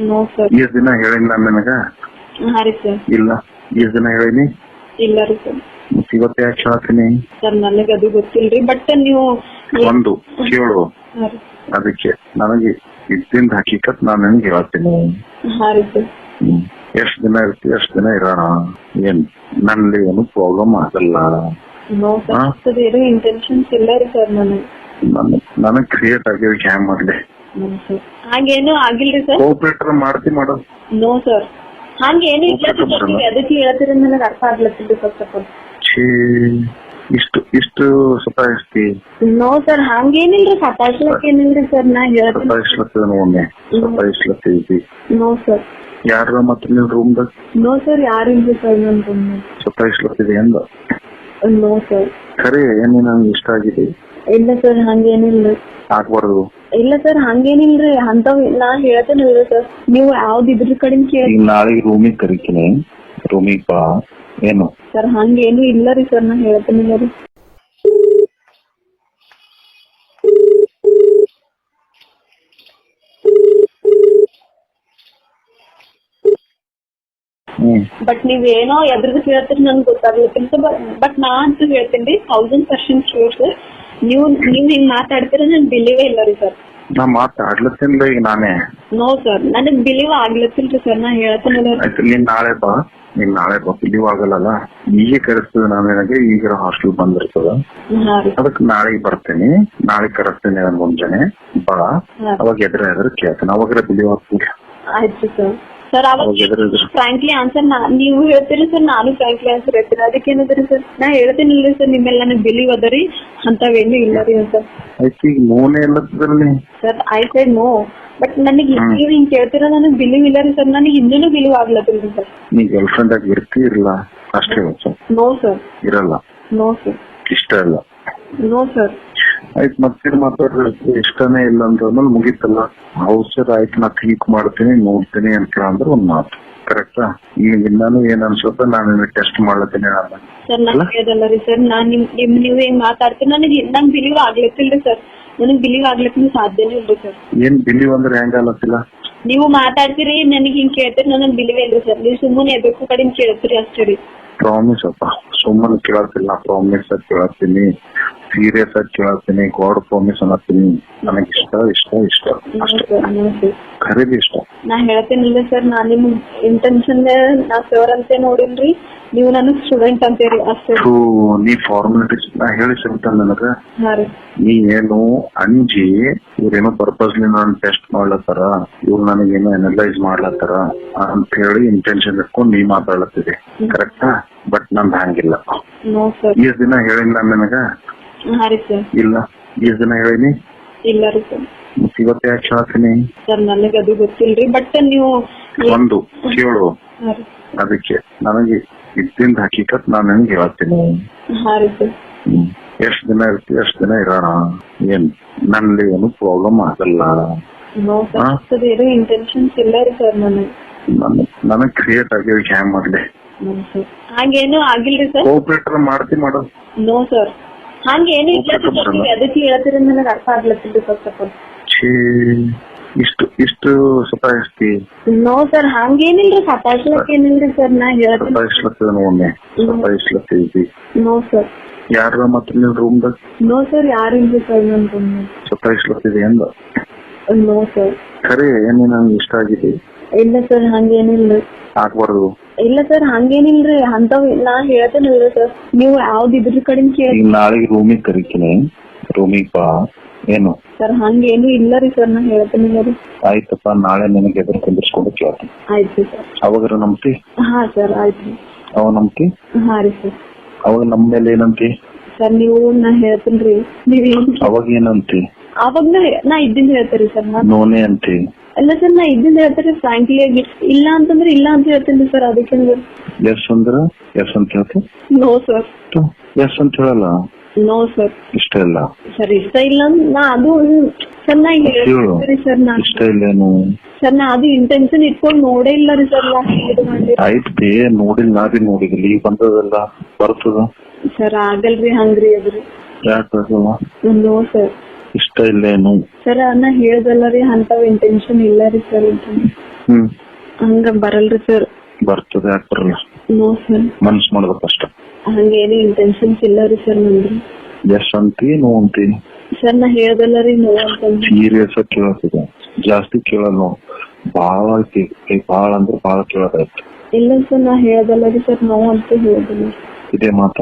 No sir ಎಷ್ಟ್ ದಿನ ಹೇಳಿಲ್ಲ ನನಗ? ಹಾ ರೀ ಸರ್ ಇಲ್ಲ. ಎಷ್ಟ್ ದಿನ ಹೇಳಿನಿ? ಇಲ್ಲ ರೀ ಸರ್ ಮತ್ತ್ ಇವತ್ತು ಯಾಕೆ ಹೇಳ್ತೀನಿ ಸರ್ ನನಗೆ ಅದು ಗೊತ್ತಿಲ್ರಿ ಬಟ್ ನೀವು ಒಂದು ಕೇಳು. ಹಾ ರೀ. ಅದಕ್ಕೆ ನನಗೆ ಇದ್ದಿಂದ ಹಕೀಕತ್ ನಾನು ನಿನಗೆ ಹೇಳ್ತೀನಿ. ಹಾ ರೀ ಸರ್ ಹ್ಮ್. ಎಷ್ಟ್ ದಿನ ಇರ್ತಿ ಎಷ್ಟ್ ದಿನ ಇರೋಣ ಏನ್ ನನ್ನಲ್ಲಿ ಏನು ಪ್ರಾಬ್ಲಮ್ ಆಗಲ್ಲ. ನೋ ಹಾ? ಸರ್ ಏನು ಇಂಟೆನ್ಷನ್ಸ್ ಇಲ್ಲ ರೀ ಸರ್ ನನಗೆ. ನನ್ ನನಗ್ ಕ್ರಿಯೇಟ್ ಆಗಿದ್ದಕ್ಕೆ ಹ್ಯಾಂಗ್ ಮಾಡ್ಲಿ ಸರ್ ಹಾಗೇನು ಆಗಿಲ್ರಿ ಸರ್. ಕೋಪರೇಟರ್ ಮಾಡ್ತಿ ಮಾಡೋ ನೋ ಸರ್ ಹಂಗೇನು ಇಲ್ಲ ಅದಕ್ಕೆ ಹೇಳ್ತೀರಿ ನನಗೆ ಅರ್ಥ ಆಗ್ಲತ್ತಿಲ್ರಿ ಆಫ್ ಆಲ್ ಛೀ ಇಷ್ಟು ಇಷ್ಟು ಸತಾಯಿಸ್ತಿ. ನೋ ಸರ್ ಹಂಗೇನಿಲ್ರಿ ಸತಾಯಿಸ್ಲಕ್ಕೆ ಏನಿಲ್ರಿ ಸರ್ ನಾ ಹೇಳ್ತೀನಿ. ಸತಾಯಿಸ್ಲತ್ತಿದ ಒಮ್ಮೆ. ಸತಾಯಿಸ್ಲತ್ತಿ ನೋ ಸರ್ ಯಾರ ಮತ್ತೆ ರೂಮ್ ರೂಮ್ದಾಗ ನೋ ಸರ್ ಯಾರಿಲ್ರಿ ಸರ್ ನನ್ನ ರೂಮ್ ಸತಾಯಿಸ್ಲತ್ತಿದೆ ಎಂದ ನೋ ಸರ್ ಖರೆ ಏನೇ ನಂಗೆ ಇಷ್ಟ ಆಗಿದೆ? ಇಲ್ಲ ಸರ್ ಹಂಗೇನಿಲ್ಲ. ಹಾಕ್ಬಾರ್ದು ಇಲ್ಲ ಸರ್ ಹಂಗೇನಿಲ್ರಿ ಅಂತವ್ ನಾ ಹೇಳ್ತೇನಿಲ್ರಿ ಸರ್ ನೀವು ಯಾವ್ದು ಇದ್ರ ಕಡೆಯಿಂದ ಕೇಳಿ. ನಾಳೆ ನಾಳೆಗೆ ರೂಮಿಗೆ ಕರಿತೀನಿ. ರೂಮಿಗೆ ಬಾ. ಏನು? ಸರ್ ಹಂಗೇನು ಇಲ್ಲ ರೀ ಸರ್ ನಾ ಹೇಳ್ತೇನಿಲ್ಲ ರೀ ಹ್ಮ್. ಬಟ್ ನೀವೇನೋ ಎದ್ರದ್ದು ಹೇಳ್ತೀರಿ ನನ್ಗೆ ಗೊತ್ತಾಗ್ಲತ್ತಿಲ್ಲ ಬಟ್ ನಾ ಅಂತೂ ಹೇಳ್ತೀನಿ ಥೌಸಂಡ್ ಪರ್ಸೆಂಟ್ ಶೂರ್ ಸರ್ ನೀವು ನೀವ್ ಹಿಂಗ್ ಮಾತಾಡ್ತೀರ ನನ್ ಬಿಲೀವೇ ಇಲ್ಲ ರೀ ಸರ್. ನಾ ಮಾತಾಡ್ಲತ್ತಿಲ್ಲ ಈಗ ನಾನೇ. ನೋ ಸರ್ ನನಗ್ ಬಿಲೀವ್ ಆಗ್ಲತ್ತಿಲ್ರಿ ಸರ್. ನಾ ಹೇಳ್ತೇನಿಲ್ಲ ರೀ. ಆಯ್ತು ನೀನ್ ನಾಳೆ ಬಾ. ನೀನ್ ನಾಳೆ ಬಾ. ಬಿಲೀವ್ ಆಗಲ್ಲ ಈಗ ಕರೆಸ್ತದೆ ನಾನು ನನಗೆ. ಈಗ ಹಾಸ್ಟೆಲ್ ಬಂದಿರ್ತದ. ಹಾ ರೀ. ಅದಕ್ಕೆ ನಾಳೆ ಬರ್ತೇನೆ. ನಾಳೆ ಕರೆಸ್ತೇನೆ ನನ್ ಮುಂಜಾನೆ ಬಾ. ಅವಾಗ ಎದ್ರ ಎದ್ರ ಕೇಳ್ತೇನೆ. ಅವಾಗ ಬಿಲಿವ್ ಆಗ್ತೀನಿ ಆಯ್ತು ಸರ್. ಸರ್ ಅವಾಗ ಫ್ರಾಂಕ್ಲಿ ಆನ್ಸರ್ ನೀವು ಹೇಳ್ತೀರಿ ಸರ್ ನಾನು ಫ್ರಾಂಕ್ಲಿ ಆನ್ಸರ್ ಹೇಳ್ತೀನಿ. ಅದಕ್ಕೆ ಏನದ್ರಿ ಸರ್ ನಾ ಹೇಳ್ತೀನಿಲ್ರಿ ಸರ್ ನಿಮ್ಮೆಲ್ಲ ನನಗೆ ಬಿಲೀವ್ ಅದರಿ ಅಂತವೇನು ಇಲ್ಲ ರೀ ಅಂತ. ಈಗ ನೋನೇ sir I side no but ನನಗೆ. ನೀವು ಹಿಂಗ್ ಕೇಳ್ತೀರ ನನಗೆ ಬಿಲೀವ್ ಇಲ್ಲ ರೀ ಸರ್ ನನಗೆ ಇನ್ನೇನು ಬಿಲೀವ್ ಆಗ್ಲತ್ತಿಲ್ರಿ ಸರ್ ನೀ ಗರ್ಲ್ ಫ್ರೆಂಡ್ ಆಗಿ ಇರ್ತಿ ಇರಲ್ಲ ಅಷ್ಟೇ ಸರ್ ನೋ ಸರ್ ಇರಲ್ಲ. ನೋ ಸರ್ ಇಷ್ಟ ಇಲ್ಲ. ನೋ ಸರ್ ಆಯ್ತು ಮತ್ತೆ ಮಾತಾಡ್ರಿ. ಇಷ್ಟನೇ ಇಲ್ಲ ಅಂತ ಅಂದ್ರೆ ಮುಗೀತಲ್ಲ. ಹೌಸರ್ ಸರ್ ಆಯ್ತು ನಾ ಥಿಂಕ್ ಮಾಡ್ತೀನಿ ನೋಡ್ತೀನಿ ಅಂತ ಅಂದ್ರೆ ಒಂದ್ ಮಾತು. ಕರೆಕ್ಟಾ ಈಗ ಇನ್ನೂ ಏನ್ ಅನ್ಸುತ್ತೆ ನಾನು ಟೆಸ್ಟ್ ಮಾಡ್ಲತ್ತೀನಿ ನಾನು. ಸರ್ ನಾ ಅಲ್ಲ? ರೀ ಸರ್ ನಾನ್ ನಿಮ್ ನಿಮ್ ನೀವು ಹೆಂಗ್ ಮಾತಾಡ್ತೀರಿ? ನನಗೆ ನಂಗೆ ಬಿಲೀವ್ ಆಗ್ಲತ್ತಿಲ್ರಿ ಸರ್ ನನಗೆ ಬಿಲೀವ್ ಆಗ್ಲತ್ತಿನ ಸಾಧ್ಯನೇ ಇಲ್ಲ ಸರ್ ಏನ್ ಬಿಲೀವ್ ಅಂದ್ರೆ ಹೆಂಗ ಅಲ್ಲತ್ತಿಲ್ಲ ನೀವು ಮಾತಾಡ್ತೀರಿ ನನಗೆ ಹಿಂಗ್ ಕೇಳ್ತೀರಿ ನನಗೆ ಬಿಲೀವ್ ಇಲ್ರಿ ಸರ್ ನೀವು ಸುಮ್ಮನೆ ಎದಕ್ಕೂ ಕಡೆ ಕೇಳ್ತೀರಿ ಅಷ್ಟೇ ರೀ. ಪ್ರಾಮಿಸ್ ಅಪ್ಪ. ಸುಮ್ಮನೆ ಕೇಳತ್ತಿಲ್ಲ ಪ್ರಾಮಿಸ್ ಆಗಿ ಕೇಳತ್ತೀನಿ ಸೀರಿಯಸ್ ಆಗಿ ಕೇಳತ್ತೀನಿ ಗಾಡ್ ಪ್ರಾಮಿಸ್ ಅನ್ನತ್ತೀನಿ ನನಗೆ ಇಷ್ಟ ಇಷ್ಟ ಇಷ್ಟ. ಅಷ್ಟೇ. ಖರೀದಿ ಇಷ್ಟ. ನಾ ಹೇಳ್ತೇನಿಲ್ಲ ಸರ್ ನಾ ನಿಮ್ ಇಂಟೆನ್ಷನ್ ನಾ ಸರ್ ಅಂತ ನೋಡಿಲ್ರಿ. ನೀವು ನನಗ್ ಸ್ಟೂಡೆಂಟ್ ಅಂತೀರಿ ಅಷ್ಟೇ. ನೀ ಫಾರ್ಮಾಲಿಟೀಸ್ ನಾ ಹೇಳಿ ಸಿಗ್ತಾನೆ ನನಗ ನೀ ಏನು ಅಂಜಿ ಇವ್ರೇನೋ ಪರ್ಪಸ್ಲಿ ನಾನು ಟೆಸ್ಟ್ ಮಾಡ್ಲತ್ತಾರ ಇವ್ರು ನನಗೇನೋ ಅನಲೈಸ್ ಮಾಡ್ಲತ್ತಾರ ಅಂತ ಹೇಳಿ ಇಂಟೆನ್ಷನ್ ಇಟ್ಕೊಂಡು ನೀ ಮಾತಾಡ್ಲತ್ತಿದೆ. ಕರೆಕ್ಟಾ ಬಟ್ ನಂದು ಹಂಗಿಲ್ಲ. ಈಸ್ ದಿನ ಹೇಳಿಲ್ಲ ನನಗ? ಹಾ ರೀ ಸರ್ ಇಲ್ಲ. ಎಷ್ಟು ದಿನ ಹೇಳಿನಿ ಇಲ್ಲ ರೀ ಸರ್ ಇವತ್ತು ಯಾಕೆ ಹೇಳ್ತೀನಿ ಸರ್ ನನಗೆ ಅದು ಗೊತ್ತಿಲ್ರಿ ಬಟ್ ನೀವು ಒಂದು ಕೇಳು. ಹಾ ರೀ. ಅದಕ್ಕೆ ನನಗೆ ಇದ್ದಿಂದ ಹಕೀಕತ್ ನಾನು ನಿನ್ಗೆ ಹೇಳ್ತೀನಿ. ಹಾ ರೀ ಸರ್. ಎಷ್ಟ್ ದಿನ ಇರ್ತಿ ಎಷ್ಟು ದಿನ ಇರೋಣ? ಏನ್ ನನ್ನಲ್ಲಿ ಏನು ಪ್ರಾಬ್ಲಮ್ ಆಗಲ್ಲ. ನೋ? ಸರ್ ಏನು ಇಂಟೆನ್ಷನ್ಸ್ ಇಲ್ಲ ರೀ ಸರ್ ನನಗೆ. ನನ್- ನನಗ್ ಕ್ರಿಯೇಟ್ ಆಗಿದ್ದಕ್ಕೆ ಹ್ಯಾಂಗ್ ಮಾಡ್ಲಿ? ಹಂಗೇನು ಸರ್ ಆಗಿಲ್ರಿ ಸರ್ ಕೋಆಪರೇಟರ್ ಮಾಡ್ತಿ ಮಾಡೋದು ನೋ ಸರ್ ಹಂಗೇನು ಇಲ್ಲ ಅದಕ್ಕೆ ಹೇಳ್ತೀರಿ ನನಗೆ ಅರ್ಥ ಆಗ್ಲತ್ತಿದ್ದು ಸ್ವಲ್ಪ ಇಷ್ಟು ಇಷ್ಟು ಸತಾಯಿಸ್ತಿ. ನೋ ಸರ್ ಹಂಗೇನಿಲ್ರಿ ಸತಾಯಿಸ್ಲಕ್ ಏನಿಲ್ರಿ ಸರ್ ನಾ ಹೇಳ್ತೀನಿ. ಸತಾಯಿಸ್ಲತ್ತದ ಒಮ್ಮೆ. ಸತಾಯಿಸ್ಲತ್ತಿ ನೋ ಸರ್ ಯಾರ ಮತ್ತೆ ರೂಮ್ ದಾಗ ನೋ ಸರ್ ಯಾರಿಲ್ರಿ ಸರ್ ನನ್ ರೂಮ್ ಸತಾಯಿಸ್ಲತ್ತಿದೆ ಎಂದ ನೋ ಸರ್ ಖರೆ ಏನೇ ನಂಗೆ ಇಷ್ಟ ಆಗಿದೆ ಇಲ್ಲ ಸರ್ ಹಂಗೇನಿಲ್ಲ. ಆಗ್ಬಾರ್ದು ಇಲ್ಲ ಸರ್ ಹಂಗೇನಿಲ್ರಿ. ಅಂತವ್ ನಾ ಹೇಳ್ತೇನಿಲ್ರಿ ಸರ್. ನೀವು ಯಾವ್ದು ಇದ್ರ ಕಡೆಯಿಂದ ಕೇಳಿ. ನಾಳೆ ನಾಳೆಗೆ ರೂಮಿಗೆ ಕರಿತೀನಿ. ರೂಮಿಗೆ ಬಾ. ಏನು? ಸರ್ ಹಂಗೇನು ಇಲ್ಲ ರೀ ಸರ್ ನಾ ಹೇಳ್ತೇನಿಲ್ಲ ರೀ ಆಯ್ತಪ್ಪ ನಾಳೆ ನಿನಗೆ ಎದುರು ಕುಂದಿರ್ಸ್ಕೊಂಡು ಕೇಳ್ತೀನಿ. ಆಯ್ತು ಸರ್. ಅವಾಗ ನಂಬ್ತಿ? ಹಾ ಸರ್ ಆಯ್ತು. ಅವ ನಂಬ್ತಿ? ಹಾ ರೀ ಸರ್. ಅವಾಗ ನಮ್ಮ ಮೇಲೆ ಏನಂತಿ? ಸರ್ ನೀವು ನಾ ಹೇಳ್ತೀನಿ ನೀವ್ ಅವಾಗ ಏನಂತಿ ಅವಾಗ ನಾ ಇದ್ದಿಂದ ಹೇಳ್ತೀರಿ ಸರ್ ನಾ. ನೋನೇ ಅಂತಿ ಅಲ್ಲ ಸರ್ ನಾ ಇದ್ದಿಂದ ಹೇಳ್ತೀರಿ ಫ್ರಾಂಕ್ಲಿ ಆಗಿ. ಇಲ್ಲ ಅಂತಂದ್ರೆ ಇಲ್ಲ ಅಂತ ಹೇಳ್ತೀನಿ ಸರ್ ಅದಕ್ಕೆ ಎಸ್ ಅಂದ್ರ? ಎಸ್ ಅಂತ ಹೇಳ್ತಿ? No sir. ಎಸ್ ಅಂತ ಹೇಳಲ್ಲ? No sir. ಇಷ್ಟ ಇಲ್ಲ. ಸರ್ ಇಷ್ಟ ಇಲ್ಲ ನಾ ಅದು ಚೆನ್ನಾಗಿ ನಾ ಹೇಳು. ಸರ್ ನಾ ಇಷ್ಟ ಇಲ್ಲೇನು? ಸರ್ ನಾ ಅದು ಇಂಟೆನ್ಷನ್ ಇಟ್ಕೊಂಡು ನೋಡೇ ಇಲ್ಲ ರೀ ಸರ್ ನಾ. ಆಯ್ತು ನೋಡಿಲ್ಲ ನಾ ಬಿ ನೋಡಿದಿಲ್ಲ ಈಗ ಬಂದದಲ್ಲ ಬರ್ತದ? ಸರ್ ಆಗಲ್ರಿ ಹಂಗ್ರಿ ಅದ್ರಿ. ಯಾಕೆ ನೋ ಸರ್. ಇಷ್ಟ ಇಲ್ಲೇನು ಸರ್ ನಾ ಹೇಳ್ದಲ್ಲ ರೀ ಅಂತವ್ ಇಂಟೆನ್ಷನ್ ಇಲ್ಲ ರೀ ಸರ್ ಹ್ಮ್. ಹಂಗ ಬರಲ್ರಿ ಸರ್. ಬರ್ತದೆ ಯಾಕೆ ಬರಲ್ಲ? No sir. ಮನ್ಸ್ ಮಾಡ್ಬೇಕಷ್ಟ ಹಂಗೇನು ಇಂಟೆನ್ಷನ್ಸ್ ಇಲ್ಲ ರೀ ಸರ್ ನಂದ್ರಿ. ಎಷ್ಟ್ ಅಂತಿ ನೋ ಅಂತಿ? ಸರ್ ನಾ ಹೇಳ್ದಲ್ಲ ರೀ ನೋ ಅಂತ ಸೀರಿಯಸ್ ಆಗಿ ಕೇಳತ್ತಿದೆ ಜಾಸ್ತಿ ಕೇಳಲ್ಲ ನೋವು ಬಾಳ ಐತಿ. ಏ, ಬಾಳ ಅಂದ್ರೆ ಬಾಳ ಕೇಳೋದಾಯ್ತು ಇಲ್ಲ ಸರ್ ನಾ ಹೇಳ್ದಲ್ಲ ರೀ ಸರ್ ನೋ ಅಂತ ಹೇಳ್ದಲ್ಲ. ಇದೇ ಮಾತ?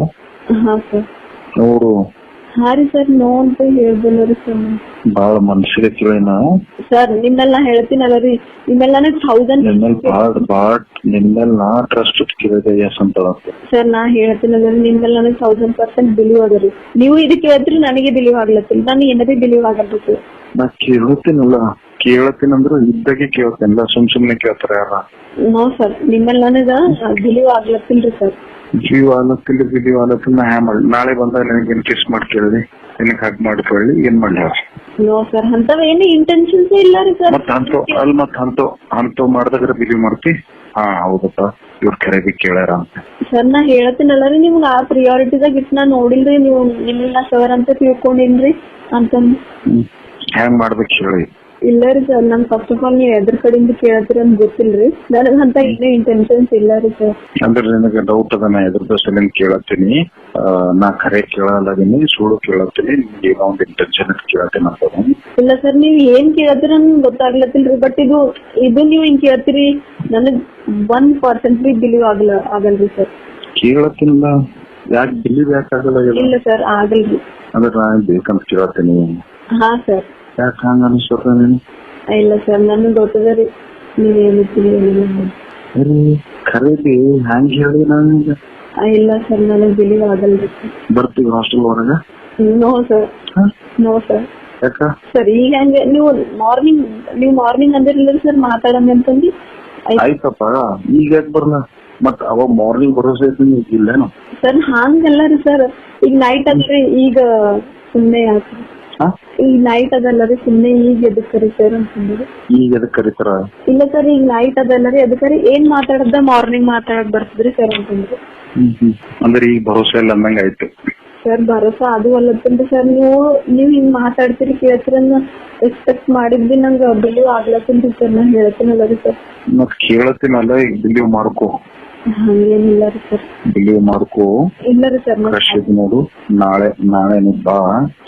ಹಾ ಸರ್. ನೋಡು ಹಾ ರೀ ಸರ್ ನೋ ಅಂತ ಹೇಳ್ದಲ್ಲ ರೀ ಸರ್ ಬಾಳ ಮನ್ಸಿಗೆ ಕೇಳಿನ ಸರ್ ನಿಮ್ಮೆಲ್ಲ ಹೇಳ್ತೀನಲ್ಲ ರೀ ನಿಮ್ಮೆಲ್ಲ ಥೌಸಂಡ್ ನಿನ್ಮೇಲ್ ಬಾಳ ಬಾಳ ನಿನ್ಮೇಲ್ ನಾ ಟ್ರಸ್ಟ್ ಕೇಳಿದೆ ಎಸ್ ಅಂತ ಸರ್. ನಾ ಹೇಳ್ತೀನಲ್ಲ ರೀ ನಿಮ್ಮೆಲ್ಲ ನನಗೆ ಥೌಸಂಡ್ ಪರ್ಸೆಂಟ್ ಬಿಲೀವ್ ಅದ ರೀ. ನೀವು ಇದಕ್ಕೆ ಹೇಳ್ತೀರಿ ನನಗೆ ಬಿಲೀವ್ ಆಗ್ಲತ್ತಿಲ್ಲ ನಾನು ಏನದೇ ಬಿಲೀವ್ ಆಗಲ್ಲ ಸರ್. ನಾ ಕೇಳತ್ತೀನಲ್ಲ ಕೇಳತ್ತೀನಂದ್ರ ಇದ್ದಾಗೆ ಕೇಳ್ತೇನಲ್ಲ ಸುಮ್ ಸುಮ್ನೆ ಕೇಳ್ತಾರ ಯಾರ. ನೋ ಸರ್ ನಿಮ್ಮೆಲ್ಲ ನನಗ ಬಿಲೀವ್ ಆಗ್ಲತ್ತಿಲ್ರಿ ಸರ್. ಜೀವ ಆಲತ್ತಿಲ್ಲ ಜೀವ ಆಲತ್ತಿಲ್ಲ ನಾ ಹ್ಯಾ ಮಾಡಿ ನಾಳೆ ಬಂದಾಗ ನನಗೆ ಏನ್ ಕಿಸ್ ಮಾಡಿ ಕೇಳಿದೆ ನಿನಗ್ ಹಾಗೆ ಮಾಡ್ಕೊಳ್ಳಿ ಏನ್ ಹೇಳು? ನೋ ಸರ್ ಅಂತ ಏನು ಇಂಟೆನ್ಷನ್ಸ್ ಇಲ್ಲ ರೀ ಸರ್ ಮತ್ತ ಅಂತವ್ ಅಲ್ ಮತ್ ಅಂತವ್ ಅಂತವ್ ಮಾಡ್ದಾಗ್ರ ಬಿಲೀವ್ ಮಾಡ್ತಿ ಹಾ ಹೌದಪ್ಪ. ಇವ್ರ ಖರೀದಿ ಕೇಳ್ಯಾರ ಅಂತ. ಸರ್ ನಾ ಹೇಳತ್ತೀನಲ್ಲ ರೀ ನಿಮ್ಗೆ ಆ ಪ್ರಿಯಾರಿಟಿದಾಗ ಇಟ್ಟು ನಾ ನೋಡಿಲ್ರಿ ನೀವು ನಿಮ್ಮನ್ನ ಸರ್ ಅಂತ ತಿಳ್ಕೊಂಡಿನ್ರಿ ಅಂತಂದು. ಹ್ಯಾಂಗ್ ಮಾಡ್ಬೇಕು ಹೇಳಿ ಇಲ್ಲ ರೀ ಸರ್ ನಮ್ ಫಸ್ಟ್ ಆಫ್ ಆಲ್ ನೀವ್ ಎದ್ರ ಕಡೆಯಿಂದ ಕೇಳತ್ತೀರ ಅಂತ ಗೊತ್ತಿಲ್ರಿ. ನನಗಂತ ಏನೇ ಇಂಟೆನ್ಷನ್ಸ್ ಇಲ್ಲ ರೀ ಸರ್. ಅಂದ್ರೆ ನಿನಗೆ ಡೌಟ್ ಅದ ನಾ ಎದ್ರ ಸಲಿಂದ ಕೇಳತ್ತೀನಿ. ಆ, ನಾ ಕರೆ ಕೇಳಲ್ಲದೀನಿ ಸುಳ್ಳು ಕೇಳತ್ತೀನಿ ನಿಮ್ಗೆ ಏನೋ ಒಂದು ಇಂಟೆನ್ಷನ್ ಕೇಳತ್ತೀನಿ ಅಂತ ಇಲ್ಲ ಸರ್ ನೀವ್ ಏನ್ ಕೇಳತ್ತೀರ ನನ್ಗೆ ಗೊತ್ತಾಗ್ಲತ್ತಿಲ್ರಿ ಬಟ್ ಇದು ಇದು ನೀವು ಹಿಂಗ್ ಕೇಳ್ತೀರಿ ನನಗ್ ಒನ್ ಪರ್ಸೆಂಟ್ ಬಿ ಬಿಲೀವ್ ಆಗಲ್ಲ ಆಗಲ್ರಿ ಸರ್. ಕೇಳತ್ತಿಲ್ಲ ಯಾಕೆ ಬಿಲೀವ್ ಯಾಕೆ ಆಗಲ್ಲ ಇದು? ಇಲ್ಲ ಸರ್ ಆಗಲ್ರಿ. ಅಂದ್ರೆ ನಾ ಬೇಕಂತ ಕೇಳತ್ತೀನಿ. ಹಾ ಸರ್. ಯಾಕೆ ಹಂಗ ಅನಿಸ್ತದ ನೀನು ಇಲ್ಲ ಸರ್ ನನಗ್ ಗೊತ್ತದ ರೀ. ನೀವ್. ಅರೆ ಖರೀದಿ ಹ್ಯಾಂಗ್ ಹೇಳಿ ನಾನು ಇಲ್ಲ ಸರ್ ನನಗೆ ಬಿಲೀವ್ ಆಗಲ್ರಿ ಬರ್ತೀವಿ ಹಾಸ್ಟೆಲ್ ಹೊರಗ ನೋ ಸರ್. No sir. ಯಾಕ? ಸರ್ ಈಗ ಹಂಗೆ ನೀವು ಮಾರ್ನಿಂಗ್ ನೀವು ಮಾರ್ನಿಂಗ್ ಅಂದಿರಲಿಲ್ಲ ಸರ್ ಮಾತಾಡಂಗ ಅಂತಂದು? ಆಯ್ತ್. ಆಯ್ತಪ್ಪ ಈಗ ಯಾಕೆ ಬರ್ಲ? ಮತ್ತ ಅವಾಗ ಮಾರ್ನಿಂಗ್ ಭರೋಸೆ ಐತಿ ಇಲ್ಲೇನು ಸರ್ ಹಂಗಲ್ಲ ರೀ ಸರ್. ಈಗ ನೈಟ್ ಅಂದ್ರೆ ಈಗ ಸುಮ್ಮನೆ ಯಾಕೆ ಈಗ ನೈಟ್ ಅದಲ್ಲರಿ ಸುಮ್ನೆ ಈಗ ಎದಕ್ ಸರ್ ಅಂತಂದ್ರೆ? ಈಗ ಎದಕ್ ಕರೀತಾರ? ಇಲ್ಲ ಸರ್ ಈಗ ನೈಟ್ ಅದಲ್ಲರಿ ಅದಕ್ಕರಿ ಅದಕ್ಕೆ ಏನ್ ಮಾತಾಡದ? ಮಾರ್ನಿಂಗ್ ಮಾತಾಡಕ್ ಬರ್ತದ್ರಿ ಸರ್ ಅಂತಂದ್ರೆ. ಹ್ಮ್ ಹ್ಮ್. ಅಂದ್ರೆ ಈಗ ಭರೋಸೆ ಇಲ್ಲ ಅಂದಂಗ ಆಯ್ತು. ಸರ್ ಭರೋಸಾ ಅದು ಅಲ್ಲತ್ತಂದ್ರೆ ಸರ್ ನೀವು ನೀವು ಹಿಂಗ್ ಮಾತಾಡ್ತೀರಿ ಕೇಳ್ತೀರನ್ನ ಎಕ್ಸ್ಪೆಕ್ಟ್ ಮಾಡಿದ್ವಿ ನಂಗೆ ಬಿಲೀವ್ ಆಗ್ಲತ್ತಂದ್ರಿ ಸರ್ ನಾನು ಹೇಳ್ತೀನಲ್ಲ ರೀ ಸರ್ ಮತ್ ಕೇಳತ್ತೀನಲ್ಲ ಈಗ ಬಿಲೀವ್ ಮಾಡ್ಕೋ. ಹಂಗೇನಿಲ್ಲ ರೀ ಸರ್. ಬಿಲೀವ್ ಮಾಡ್ಕೋ. ಇಲ್ಲ ರೀ ಸರ್ ನಾ ಫ್ರೆಶ್ ಇದು ನೋಡು. ನಾಳೆ ನಾಳೆ ನೀ ಬಾ.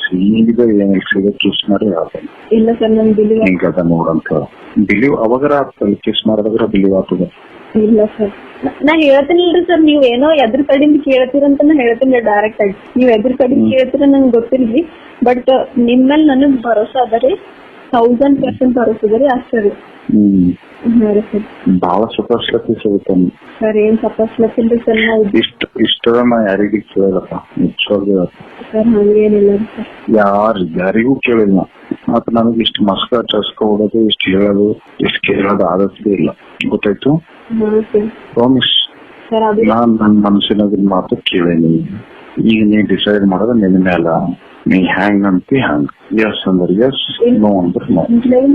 ಸೀದಾ ಏನಿಲ್ಲ ಸೀದಾ ಕಿಸ್ ಮಾಡಿ ಹೇಳ್ತೇನೆ ಇಲ್ಲ ಸರ್ ನನ್ ಬಿಲೀವ್ ಹಿಂಗದ ನೋಡಂತ ಬಿಲೀವ್ ಅವಾಗರ ಆಗ್ತದೆ ಕಿಸ್ ಮಾಡಿದಾಗ ಬಿಲೀವ್ ಆಗ್ತದೆ. ಇಲ್ಲ ಸರ್. ನಾ ಹೇಳ್ತೀನಿಲ್ರಿ ಸರ್ ನೀವ್ ಏನೋ ಎದ್ರ ಕಡೆಯಿಂದ ಕೇಳ್ತೀರಂತ ನಾ ಹೇಳ್ತೀನಿ ಡೈರೆಕ್ಟ್ ಆಗಿ. ನೀವ್ ಎದ್ರ ಕಡೆಯಿಂದ ಕೇಳ್ತೀರ ನಂಗೆ ಗೊತ್ತಿಲ್ರಿ. ಬಟ್ ನಿಮ್ಮಲ್ಲಿ ನನಗ್ ಭರೋಸಾ ಅದ ರೀ. ತೌಸಂಡ್ ಪರ್ಸೆಂಟ್ ಭರೋಸಾ ರೀ ಅಷ್ಟೇ ರೀ ಹ್ಮ್ ಹಾ ರೀ ಸರ್ ಏನ್ ತಪ್ಪಿಸ್ಲತ್ತಿಲ್ರಿ ಸರ್ ನಾವು ಇಷ್ಟ ಇಷ್ಟದ ನಾ ಯಾರಿಗೂ ಕೇಳಲ್ಲಪ್ಪ ನಿಜವಾಗಿ ಸರ್ ಹಂಗೇನಿಲ್ಲ ರೀ ಸರ್ ಯಾರು ಯಾರಿಗೂ ಕೇಳಿಲ್ಲ. ಮತ್ತೆ ನನಗೆ ಇಷ್ಟು ಮಸ್ಕ ಚಸ್ಕ ಹೊಡೋದು ಇಷ್ಟು ಹೇಳೋದು ಇಷ್ಟು ಕೇಳೋದು ಆದಷ್ಟೇ ಇಲ್ಲ. ಗೊತ್ತಾಯ್ತು? ಪ್ರಾಮಿಸ್. ಸರ್ ಅದು ನಾನ್ ನನ್ನ ಮನಸ್ಸಿನ ಮಾತು ಕೇಳೇನಿ. ಈಗ ನೀ ಡಿಸೈಡ್ ಮಾಡೋದು ನಿನ್ನ ಮೇಲ ನೀ ಹ್ಯಾಂಗ್ ಅಂತಿ ಹ್ಯಾಂಗ್ ಎಸ್ ಅಂದ್ರೆ ಎಸ್ ನೋ ಅಂದ್ರೆ ನೋ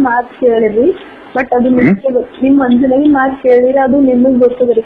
ಮಾತು ಕೇಳಿರಿ ಬಟ್ ಅದು. ನಿಮ್ ಮಂಜುಳಗಿನ ಮಾತು ಕೇಳಿರಿ ಅದು ನಿಮಗ್ ಗೊತ್ತದ್ರಿ